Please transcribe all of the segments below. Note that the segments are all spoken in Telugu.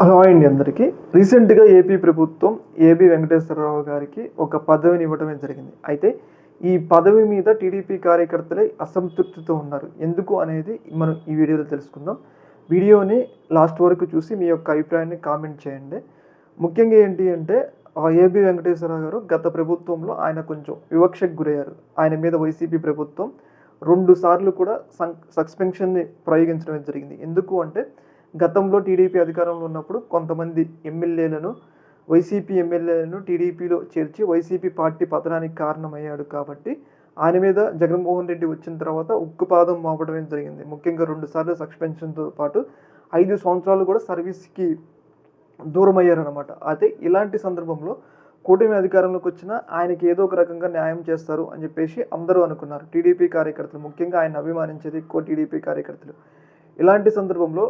హలో అండి అందరికీ. రీసెంట్గా ఏపీ ప్రభుత్వం ఏబి వెంకటేశ్వరరావు గారికి ఒక పదవిని ఇవ్వడమే జరిగింది. అయితే ఈ పదవి మీద టీడీపీ కార్యకర్తలే అసంతృప్తితో ఉన్నారు. ఎందుకు అనేది మనం ఈ వీడియోలో తెలుసుకుందాం. వీడియోని లాస్ట్ వరకు చూసి మీ యొక్క అభిప్రాయాన్ని కామెంట్ చేయండి. ముఖ్యంగా ఏంటి అంటే ఆ ఏబి వెంకటేశ్వరరావు గారు గత ప్రభుత్వంలో ఆయన కొంచెం వివక్షకు గురయ్యారు. ఆయన మీద వైసీపీ ప్రభుత్వం రెండు సార్లు కూడా సస్పెన్షన్ని ప్రయోగించడం జరిగింది. ఎందుకు అంటే గతంలో టీడీపీ అధికారంలో ఉన్నప్పుడు కొంతమంది ఎమ్మెల్యేలను వైసీపీ ఎమ్మెల్యేలను టీడీపీలో చేర్చి వైసీపీ పార్టీ పతనానికి కారణమయ్యాడు కాబట్టి ఆయన మీద జగన్మోహన్ రెడ్డి వచ్చిన తర్వాత ఉక్కుపాదం మోపడమే జరిగింది? ముఖ్యంగా రెండు సార్లు సస్పెన్షన్తో పాటు ఐదు సంవత్సరాలు కూడా సర్వీస్కి దూరం అయ్యారనమాట అయితే ఇలాంటి సందర్భంలో కూటమి అధికారంలోకి వచ్చినా ఆయనకి ఏదో ఒక రకంగా న్యాయం చేస్తారు అని చెప్పేసి అందరూ అనుకున్నారు. టీడీపీ కార్యకర్తలు ముఖ్యంగా ఆయన అభిమానించేది ఎక్కువ టీడీపీ కార్యకర్తలు. ఇలాంటి సందర్భంలో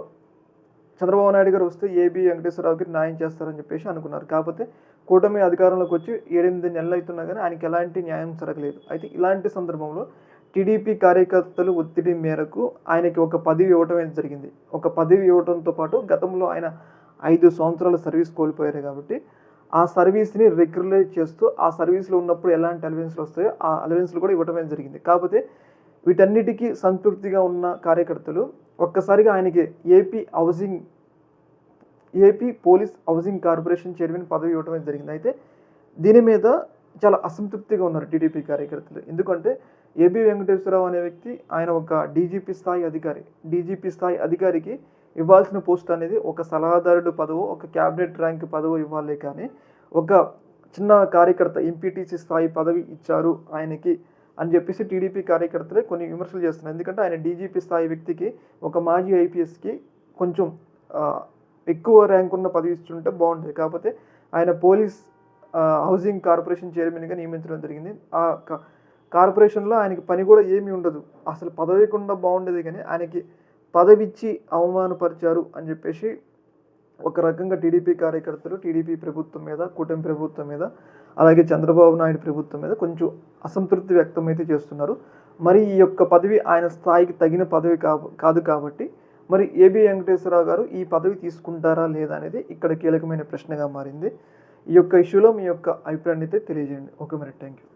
చంద్రబాబు నాయుడు గారు వస్తే ఏబి వెంకటేశ్వరరావుకి న్యాయం చేస్తారని చెప్పేసి అనుకున్నారు. కాకపోతే కూటమి అధికారంలోకి వచ్చి ఏడెనిమిది నెలలు అవుతున్నా కానీ ఆయనకి ఎలాంటి న్యాయం జరగలేదు. అయితే ఇలాంటి సందర్భంలో టీడీపీ కార్యకర్తలు ఒత్తిడి మేరకు ఆయనకి ఒక పదవి ఇవ్వటం అనేది జరిగింది. ఒక పదవి ఇవ్వడంతో పాటు గతంలో ఆయన ఐదు సంవత్సరాల సర్వీస్ కోల్పోయారు కాబట్టి ఆ సర్వీస్ని రెగ్యులైజ్ చేస్తూ ఆ సర్వీస్లో ఉన్నప్పుడు ఎలాంటి అలవెన్స్లు వస్తాయో ఆ అలవెన్స్లు కూడా ఇవ్వటం అనేది జరిగింది. కాకపోతే వీటన్నిటికీ సంతృప్తిగా ఉన్న కార్యకర్తలు ఒక్కసారిగా ఆయనకి AP housing AP police housing corporation chairman పదవి ఇవ్వడం జరిగింది. అయితే దీని మీద చాలా అసంతృప్తిగా ఉన్నారు టీడీపీ కార్యకర్తలు. ఎందుకంటే ఏబి వెంకటేశ్వరరావు అనే వ్యక్తి ఆయన ఒక డీజీపీ స్థాయి అధికారి. డీజీపీ స్థాయి అధికారికి ఇవ్వాల్సిన పోస్ట్ అనేది ఒక సలహాదారుడు పదవో ఒక క్యాబినెట్ ర్యాంక్ పదవో ఇవ్వాలి కానీ ఒక చిన్న కార్యకర్త ఎంపీటీసీ స్థాయి పదవి ఇచ్చారు ఆయనకి. అని చెప్పేసి టీడీపీ కార్యకర్తలే కొన్ని విమర్శలు చేస్తున్నారు. ఎందుకంటే ఆయన డీజీపీ స్థాయి వ్యక్తికి ఒక మాజీ ఐపీఎస్కి కొంచెం ఎక్కువ ర్యాంక్ ఉన్న పదవి ఇస్తుంటే బాగుంటుంది. కాకపోతే ఆయన పోలీస్ హౌసింగ్ కార్పొరేషన్ చైర్మన్గా నియమించడం జరిగింది. ఆ కార్పొరేషన్లో ఆయనకి పని కూడా ఏమీ ఉండదు. అసలు పదవి కూడా బాగుండేది కానీ ఆయనకి పదవి ఇచ్చి అవమానపరిచారు అని చెప్పేసి ఒక రకంగా టీడీపీ కార్యకర్తలు టీడీపీ ప్రభుత్వం మీద కూటమి ప్రభుత్వం మీద అలాగే చంద్రబాబు నాయుడు ప్రభుత్వం మీద కొంచెం అసంతృప్తి వ్యక్తం అయితే చేస్తున్నారు. మరి ఈ యొక్క పదవి ఆయన స్థాయికి తగిన పదవి కాదు కాబట్టి మరి ఏబి వెంకటేశ్వరరావు గారు ఈ పదవి తీసుకుంటారా లేదా అనేది ఇక్కడ కీలకమైన ప్రశ్నగా మారింది. ఈ యొక్క ఇష్యూలో మీ యొక్క అభిప్రాయాన్ని అయితే తెలియజేయండి. ఓకే మరి థ్యాంక్ యూ